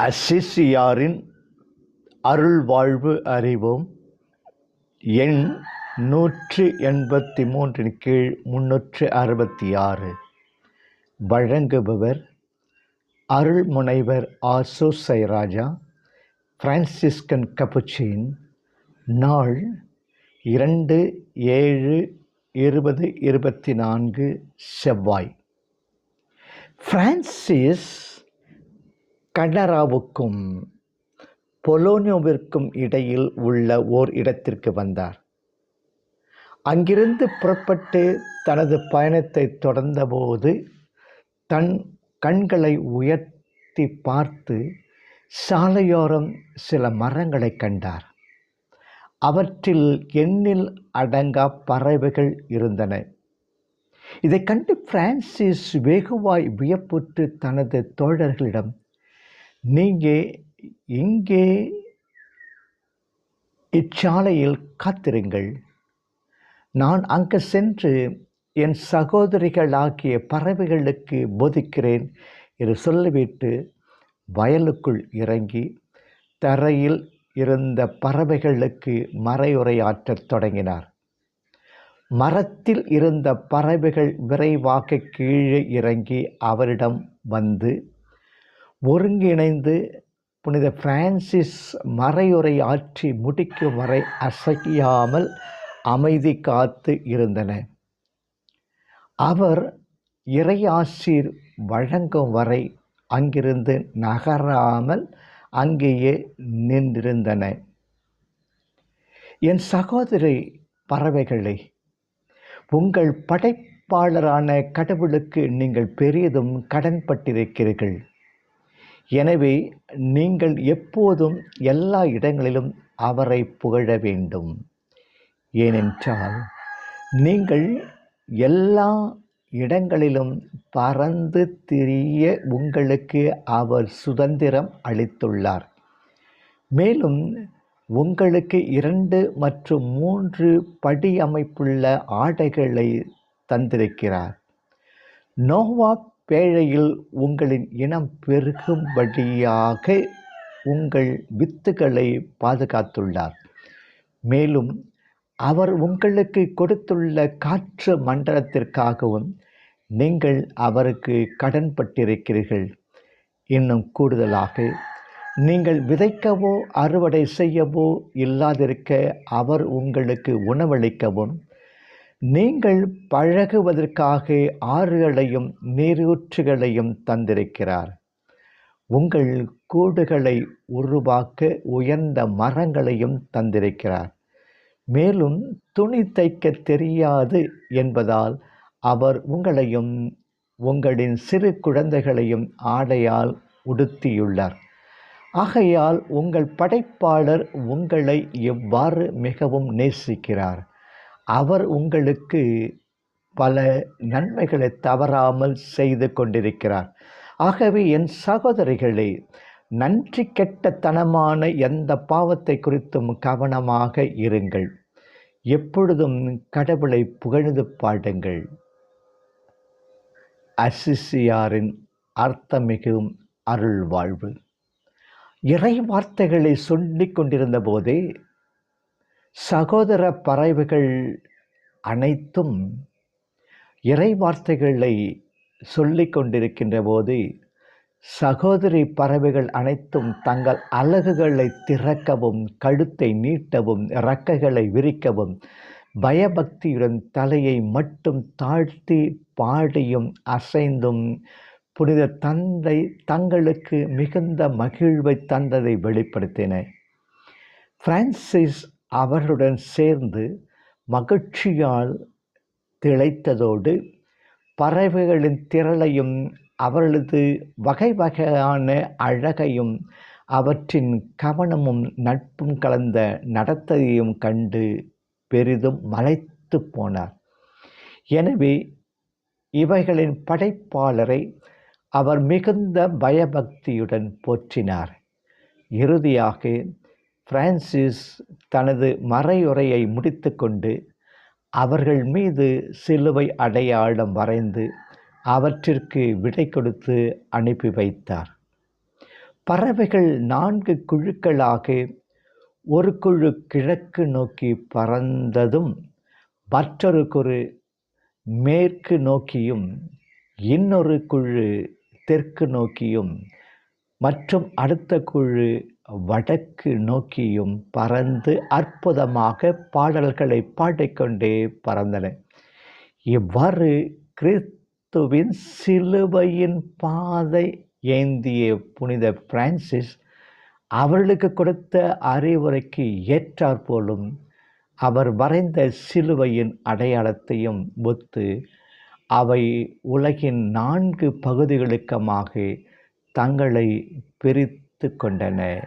அசிசியாரின் அருள்வாழ்வு அறிவோம் எண் நூற்று எண்பத்தி மூன்றின் கீழ் முன்னூற்று அறுபத்தி ஆறு வழங்குபவர் அருள் முனைவர் ஆசோ சைராஜா பிரான்சிஸ்கன் கபுச்சின் நாள் இரண்டு ஏழு இருபது இருபத்தி நான்கு செவ்வாய். பிரான்சிஸ் கனராவுக்கும் பொலோனியோவிற்கும் இடையில் உள்ள ஓர் இடத்திற்கு வந்தார். அங்கிருந்து புறப்பட்டு தனது பயணத்தை தொடர்ந்தபோது தன் கண்களை உயர்த்தி பார்த்து சாலையோரம் சில மரங்களை கண்டார். அவற்றில் எண்ணில் அடங்கா பறவைகள் இருந்தன. இதை கண்டு பிரான்சிஸ் வெகுவாய் வியப்புற்று தனது தோழர்களிடம் நீங்கள் இங்கே இச்சாலையில் காத்திருங்கள். நான் அங்கு சென்று என் சகோதரிகளாகிய பறவைகளுக்கு போதிக்கிறேன் என்று சொல்லிவிட்டு வயலுக்குள் இறங்கி தரையில் இருந்த பறவைகளுக்கு மறையுரையாற்றத் தொடங்கினார். மரத்தில் இருந்த பறவைகள் விரைவாக கீழே இறங்கி அவரிடம் வந்து ஒருங்கிணைந்து புனித பிரான்சிஸ் மறையுரை ஆற்றி முடிக்கும் வரை அசையாமல் அமைதி காத்து இருந்தன. அவர் இறையாசீர் வழங்கும் வரை அங்கிருந்து நகராமல் அங்கேயே நின்றிருந்தன. என் சகோதரி பறவைகளை உங்கள் படைப்பாளரான கடவுளுக்கு நீங்கள் பெரிதும் கடன்பட்டிருக்கிறீர்கள். எனவே நீங்கள் எப்போதும் எல்லா இடங்களிலும் அவரை புகழ வேண்டும். ஏனென்றால் நீங்கள் எல்லா இடங்களிலும் பறந்து திரிய உங்களுக்கு அவர் சுதந்திரம் அளித்துள்ளார். மேலும் உங்களுக்கு இரண்டு மற்றும் மூன்று படி அமைப்புள்ள ஆடைகளை தந்திருக்கிறார். நோவா பேழையில் உங்களின் இனம் பெருகும்படியாக உங்கள் வித்துகளை பாதுகாத்துள்ளார். மேலும் அவர் உங்களுக்கு கொடுத்துள்ள காற்று மண்டலத்திற்காகவும் நீங்கள் அவருக்கு கடன்பட்டிருக்கிறீர்கள். இன்னும் கூடுதலாக நீங்கள் விதைக்கவோ அறுவடை செய்யவோ இல்லாதிருக்க அவர் உங்களுக்கு உணவளிக்கவும் நீங்கள் பழகுவதற்காக ஆறுகளையும் நீரூற்றுகளையும் தந்திருக்கிறார். உங்கள் கூடுகளை உருவாக்க உயர்ந்த மரங்களையும் தந்திருக்கிறார். மேலும் துணி தைக்க தெரியாது என்பதால் அவர் உங்களையும் உங்களின் சிறு குழந்தைகளையும் ஆடையால் உடுத்தியுள்ளார். ஆகையால் உங்கள் படைப்பாளர் உங்களை எவ்வாறு மிகவும் நேசிக்கிறார். அவர் உங்களுக்கு பல நன்மைகளை தவறாமல் செய்து கொண்டிருக்கிறார். ஆகவே என் சகோதரிகளே நன்றி கெட்டத்தனமான எந்த பாவத்தை குறித்தும் கவனமாக இருங்கள். எப்பொழுதும் கடவுளை புகழ்ந்து பாடுங்கள். அசிசியாரின் அர்த்தமிகும் அருள் வாழ்வு இறை வார்த்தைகளை சொல்லிக் கொண்டிருந்த போதே சகோதர பறவைகள் அனைத்தும் இறை வார்த்தைகளை சொல்லிக் கொண்டிருக்கின்ற போது சகோதரி பறவைகள் அனைத்தும் தங்கள் அலகுகளை திறக்கவும் கழுத்தை நீட்டவும் இறக்கைகளை விரிக்கவும் பயபக்தியுடன் தலையை மட்டும் தாழ்த்தி பாடியும் அசைந்தும் புனித தந்தை தங்களுக்கு மிகுந்த மகிழ்வை தந்ததை வெளிப்படுத்தின. பிரான்சிஸ் அவர்களுடன் சேர்ந்து மகிழ்ச்சியால் திளைத்ததோடு பறவைகளின் திரளையும் அவர்களது வகை வகையான அழகையும் அவற்றின் கவனமும் நட்பும் கலந்த நடத்தையும் கண்டு பெரிதும் மலைத்து போனார். எனவே இவைகளின் படைப்பாளரை அவர் மிகுந்த பயபக்தியுடன் போற்றினார். இறுதியாக பிரான்சிஸ் தனது மறையுரையை முடித்துக்கொண்டு அவர்கள் மீது சிலுவை அடையாளம் வரைந்து அவற்றிற்கு விடை கொடுத்து அனுப்பி வைத்தார். பறவைகள் நான்கு குழுக்களாக ஒரு குழு கிழக்கு நோக்கி பறந்ததும் மற்றொரு குழு மேற்கு நோக்கியும் இன்னொரு குழு தெற்கு நோக்கியும் மற்றும் அடுத்த குழு வடக்கு நோக்கியும் பறந்து அற்புதமாக பாடல்களை பாடிக்கொண்டே பறந்தன. இவ்வாறு கிறிஸ்துவின் சிலுவையின் பாதை ஏந்திய புனித பிரான்சிஸ் அவர்களுக்கு கொடுத்த அறிவுரைக்கு ஏற்றாற்போலும் அவர் வரைந்த சிலுவையின் அடையாளத்தையும் ஒத்து அவை உலகின் நான்கு பகுதிகளுக்கமாக தங்களை பிரித்து கொண்டன.